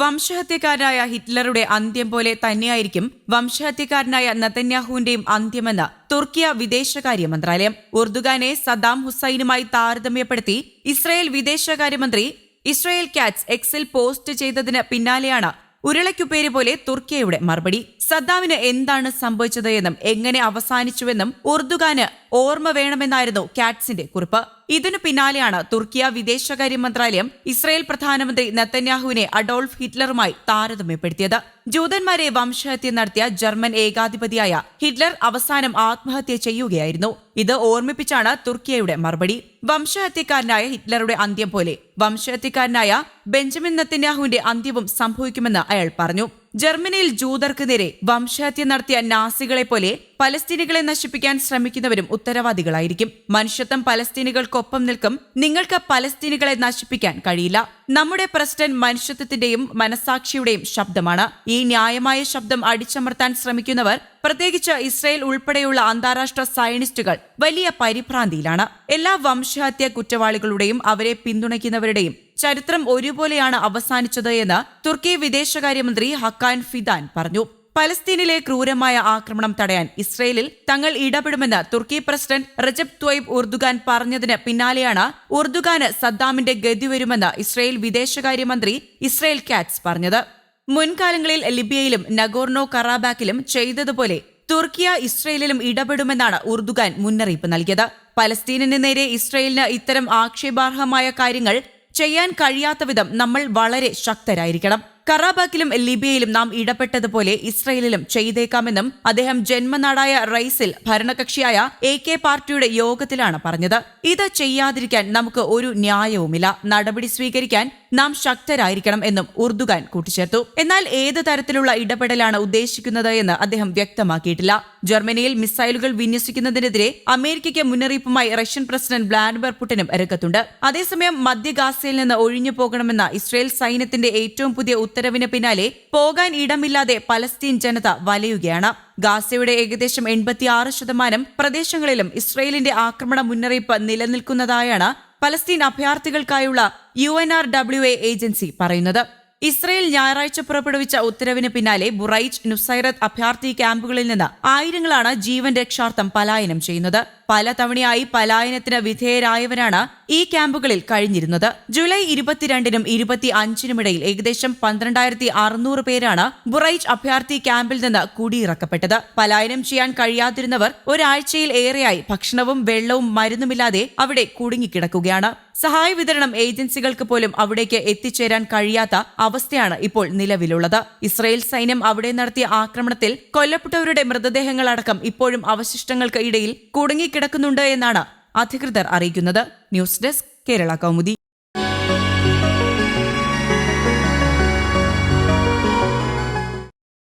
വംശഹത്യക്കാരനായ ഹിറ്റ്ലറുടെ അന്ത്യം പോലെ തന്നെയായിരിക്കും വംശഹത്യക്കാരനായ നതന്യാഹുവിന്റെയും അന്ത്യമെന്ന് തുർക്കിയ വിദേശകാര്യ മന്ത്രാലയം. ഉർദുഗാനെ സദ്ദാം ഹുസൈനുമായി താരതമ്യപ്പെടുത്തി ഇസ്രായേൽ വിദേശകാര്യമന്ത്രി ഇസ്രായേൽ കാറ്റ്സ് എക്സിൽ പോസ്റ്റ് ചെയ്തതിന് പിന്നാലെയാണ് ഉരുളയ്ക്കുപേര് പോലെ തുർക്കിയയുടെ മറുപടി. സദ്ദാമിന് എന്താണ് സംഭവിച്ചത് എന്നും എങ്ങനെ അവസാനിച്ചുവെന്നും ഉർദുഗാന് ഓർമ്മ വേണമെന്നായിരുന്നു കാറ്റ്സിന്റെ കുറിപ്പ്. ഇതിനു പിന്നാലെയാണ് തുർക്കിയ വിദേശകാര്യ മന്ത്രാലയം ഇസ്രായേൽ പ്രധാനമന്ത്രി നെത്തന്യാഹുവിനെ അഡോൾഫ് ഹിറ്റ്ലറുമായി താരതമ്യപ്പെടുത്തിയത്. ജൂതന്മാരെ വംശഹത്യ നടത്തിയ ജർമ്മൻ ഏകാധിപതിയായ ഹിറ്റ്ലർ അവസാനം ആത്മഹത്യ ചെയ്യുകയായിരുന്നു. ഇത് ഓർമ്മിപ്പിച്ചാണ് തുർക്കിയയുടെ മറുപടി. വംശഹത്യക്കാരനായ ഹിറ്റ്ലറുടെ അന്ത്യം പോലെ വംശഹത്യക്കാരനായ ബെഞ്ചമിൻ നെത്തന്യാഹുവിന്റെ അന്ത്യവും സംഭവിക്കുമെന്ന് അയാൾ പറഞ്ഞു. ജർമ്മനിയിൽ ജൂതർക്ക് നേരെ വംശഹത്യ നടത്തിയ നാസികളെ പോലെ പലസ്തീനികളെ നശിപ്പിക്കാൻ ശ്രമിക്കുന്നവരും ഉത്തരവാദികളായിരിക്കും. മനുഷ്യത്വം പലസ്തീനികൾക്കൊപ്പം നിൽക്കും. നിങ്ങൾക്ക് പലസ്തീനികളെ നശിപ്പിക്കാൻ കഴിയില്ല. നമ്മുടെ പ്രസിഡന്റ് മനുഷ്യത്വത്തിന്റെയും മനസാക്ഷിയുടെയും ശബ്ദമാണ്. ഈ ന്യായമായ ശബ്ദം അടിച്ചമർത്താൻ ശ്രമിക്കുന്നവർ പ്രത്യേകിച്ച് ഇസ്രയേൽ ഉൾപ്പെടെയുള്ള അന്താരാഷ്ട്ര സയനിസ്റ്റുകൾ വലിയ പരിഭ്രാന്തിയിലാണ്. എല്ലാ വംശഹത്യ കുറ്റവാളികളുടെയും അവരെ പിന്തുണയ്ക്കുന്നവരുടെയും ചരിത്രം ഒരുപോലെയാണ് അവസാനിച്ചത് എന്ന് തുർക്കി വിദേശകാര്യമന്ത്രി ഹക്കാൻ ഫിദാൻ പറഞ്ഞു. പലസ്തീനിലെ ക്രൂരമായ ആക്രമണം തടയാൻ ഇസ്രയേലിൽ തങ്ങൾ ഇടപെടുമെന്ന് തുർക്കി പ്രസിഡന്റ് റജബ് ത്വയ്ബ് ഉർദുഗാൻ പറഞ്ഞതിന് പിന്നാലെയാണ് ഉർദുഗാന് സദ്ദാമിന്റെ ഗതി വരുമെന്ന് ഇസ്രയേൽ വിദേശകാര്യമന്ത്രി ഇസ്രയേൽ കാറ്റ്സ് പറഞ്ഞത്. മുൻകാലങ്ങളിൽ ലിബിയയിലും നഗോർണോ കറാബാക്കിലും ചെയ്തതുപോലെ തുർക്കിയ ഇസ്രയേലിലും ഇടപെടുമെന്നാണ് ഉർദുഗാൻ മുന്നറിയിപ്പ് നൽകിയത്. പലസ്തീനിന് നേരെ ഇസ്രയേലിന് ഇത്തരം ആക്ഷേപാർഹമായ കാര്യങ്ങൾ ചെയ്യാൻ കഴിയാത്ത വിധം നമ്മൾ വളരെ ശക്തരായിരിക്കണം. കറാബാക്കിലും ലിബിയയിലും നാം ഇടപെട്ടതുപോലെ ഇസ്രയേലിലും ചെയ്തേക്കാമെന്നും അദ്ദേഹം ജന്മനാടായ റൈസിൽ ഭരണകക്ഷിയായ എ കെ പാർട്ടിയുടെ യോഗത്തിലാണ് പറഞ്ഞത്. ഇത് ചെയ്യാതിരിക്കാൻ നമുക്ക് ഒരു ന്യായവുമില്ല. നടപടി സ്വീകരിക്കാൻ നാം ശക്തരായിരിക്കണം എന്നും ഉർദുഗാൻ കൂട്ടിച്ചേർത്തു. എന്നാൽ ഏത് തരത്തിലുള്ള ഇടപെടലാണ് ഉദ്ദേശിക്കുന്നത് എന്ന് അദ്ദേഹം വ്യക്തമാക്കിയിട്ടില്ല. ജർമ്മനിയിൽ മിസൈലുകൾ വിന്യസിക്കുന്നതിനെതിരെ അമേരിക്കയ്ക്ക് മുന്നറിയിപ്പുമായി റഷ്യൻ പ്രസിഡന്റ് വ്ളാഡിമിർ പുടിനും രംഗത്തുണ്ട്. അതേസമയം മധ്യ ഗാസയിൽ നിന്ന് ഒഴിഞ്ഞു പോകണമെന്ന ഇസ്രയേൽ സൈന്യത്തിന്റെ ഏറ്റവും പുതിയ ഉത്തരവിന് പിന്നാലെ പോകാൻ ഇടമില്ലാതെ പലസ്തീൻ ജനത വലയുകയാണ്. ഗാസയുടെ ഏകദേശം എൺപത്തിയാറ് ശതമാനം പ്രദേശങ്ങളിലും ഇസ്രയേലിന്റെ ആക്രമണ മുന്നറിയിപ്പ് നിലനിൽക്കുന്നതായാണ് Palestine അഭയാർത്ഥികൾക്കായുള്ള U N R W A agency പറയുന്നത്. ഇസ്രയേൽ ഞായറാഴ്ച പുറപ്പെടുവിച്ച ഉത്തരവിന് പിന്നാലെ ബുറൈച്ച് നുസൈറത്ത് അഭയാർത്ഥി ക്യാമ്പുകളിൽ നിന്ന് ആയിരങ്ങളാണ് ജീവൻ രക്ഷാർത്ഥം പലായനം ചെയ്യുന്നത്. പലതവണയായി പലായനത്തിന് വിധേയരായവരാണ് ഈ ക്യാമ്പുകളിൽ കഴിഞ്ഞിരുന്നത്. ജൂലൈ ഇരുപത്തിരണ്ടിനും ഇരുപത്തി അഞ്ചിനുമിടയിൽ ഏകദേശം പന്ത്രണ്ടായിരത്തി അറുന്നൂറ് പേരാണ് ബുറൈച്ച് അഭയാർത്ഥി ക്യാമ്പിൽ നിന്ന് കുടിയിറക്കപ്പെട്ടത്. പലായനം ചെയ്യാൻ കഴിയാതിരുന്നവർ ഒരാഴ്ചയിൽ ഏറെയായി ഭക്ഷണവും വെള്ളവും മരുന്നുമില്ലാതെ അവിടെ കുടുങ്ങിക്കിടക്കുകയാണ്. സഹായ വിതരണം ഏജൻസികൾക്ക് പോലും അവിടേക്ക് എത്തിച്ചേരാൻ കഴിയാത്ത അവസ്ഥയാണ് ഇപ്പോൾ നിലവിലുള്ളത്. ഇസ്രയേൽ സൈന്യം അവിടെ നടത്തിയ ആക്രമണത്തിൽ കൊല്ലപ്പെട്ടവരുടെ മൃതദേഹങ്ങളടക്കം ഇപ്പോഴും അവശിഷ്ടങ്ങൾക്ക് ഇടയിൽ കുടുങ്ങിക്കിടക്കുന്നുണ്ട് എന്നാണ് അധികൃതർ അറിയിക്കുന്നത്. News desk Kerala Kaumudi.